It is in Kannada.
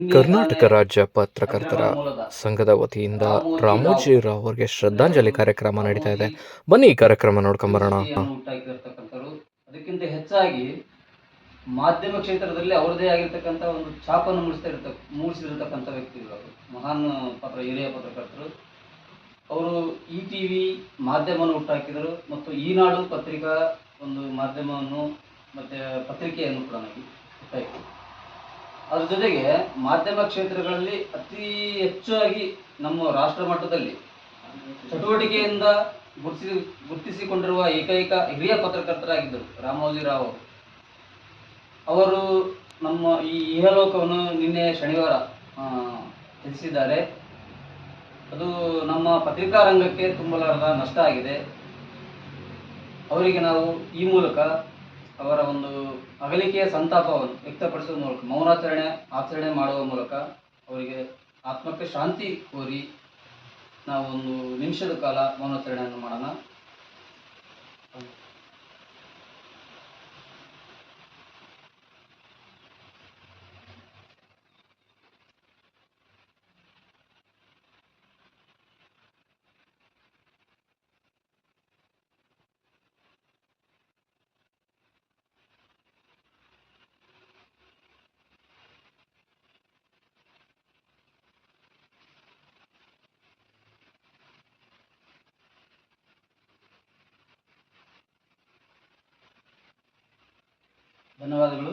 ಕರ್ನಾಟಕ ರಾಜ್ಯ ಪತ್ರಕರ್ತರ ಸಂಘದ ವತಿಯಿಂದ ರಾಮೋಜಿರಾವ್ ಅವರಿಗೆ ಶ್ರದ್ಧಾಂಜಲಿ ಕಾರ್ಯಕ್ರಮ ನಡೀತಾ ಇದೆ. ಬನ್ನಿ ಈ ಕಾರ್ಯಕ್ರಮ ನೋಡ್ಕೊಂಬರೋಣ ಅದಕ್ಕಿಂತ ಹೆಚ್ಚಾಗಿ ಮಾಧ್ಯಮ ಕ್ಷೇತ್ರದಲ್ಲಿ ಅವರದೇ ಆಗಿರ್ತಕ್ಕಂಥ ಒಂದು ಛಾಪನ್ನು ಮೂಡಿಸ್ತಾ ಇರ್ತ ಮೂಡಿಸಿರ್ತಕ್ಕಂಥ ವ್ಯಕ್ತಿಗಳು ಅವರು. ಮಹಾನ್ ಪತ್ರ ಹಿರಿಯ ಪತ್ರಕರ್ತರು. ಅವರು ಇ ಟಿ ವಿ ಮಾಧ್ಯಮವನ್ನು ಹುಟ್ಟಾಕಿದರು ಮತ್ತು ಈನಾಡು ಪತ್ರಿಕಾ ಒಂದು ಮಾಧ್ಯಮವನ್ನು ಮತ್ತು ಪತ್ರಿಕೆಯನ್ನು ಕೂಡ ಹುಟ್ಟಾಕಿದರು. ಅದ್ರ ಜೊತೆಗೆ ಮಾಧ್ಯಮ ಕ್ಷೇತ್ರಗಳಲ್ಲಿ ಅತಿ ಹೆಚ್ಚಾಗಿ ನಮ್ಮ ರಾಷ್ಟ್ರ ಮಟ್ಟದಲ್ಲಿ ಚಟುವಟಿಕೆಯಿಂದ ಗುರುತಿಸಿ ಗುರುತಿಸಿಕೊಂಡಿರುವ ಏಕೈಕ ಹಿರಿಯ ಪತ್ರಕರ್ತರಾಗಿದ್ದರು ರಾಮೋಜಿ ರಾವ್ ಅವರು ನಮ್ಮ ಈ ಇಹಲೋಕವನ್ನು ನಿನ್ನೆ ಶನಿವಾರ ತಿಳಿಸಿದ್ದಾರೆ. ಅದು ನಮ್ಮ ಪತ್ರಿಕಾ ರಂಗಕ್ಕೆ ತುಂಬಲಾರದ ನಷ್ಟ ಆಗಿದೆ. ಅವರಿಗೆ ನಾವು ಈ ಮೂಲಕ ಅವರ ಒಂದು ಅಗಲಿಕೆಯ ಸಂತಾಪವನ್ನು ವ್ಯಕ್ತಪಡಿಸುವ ಮೂಲಕ, ಮೌನಾಚರಣೆ, ಆಚರಣೆ ಮಾಡುವ ಮೂಲಕ ಅವರಿಗೆ ಆತ್ಮಕ್ಕೆ ಶಾಂತಿ ಕೋರಿ ನಾವು ಒಂದು ನಿಮಿಷದ ಕಾಲ ಮೌನಾಚರಣೆಯನ್ನು ಮಾಡೋಣ. ధన్యవాదములు.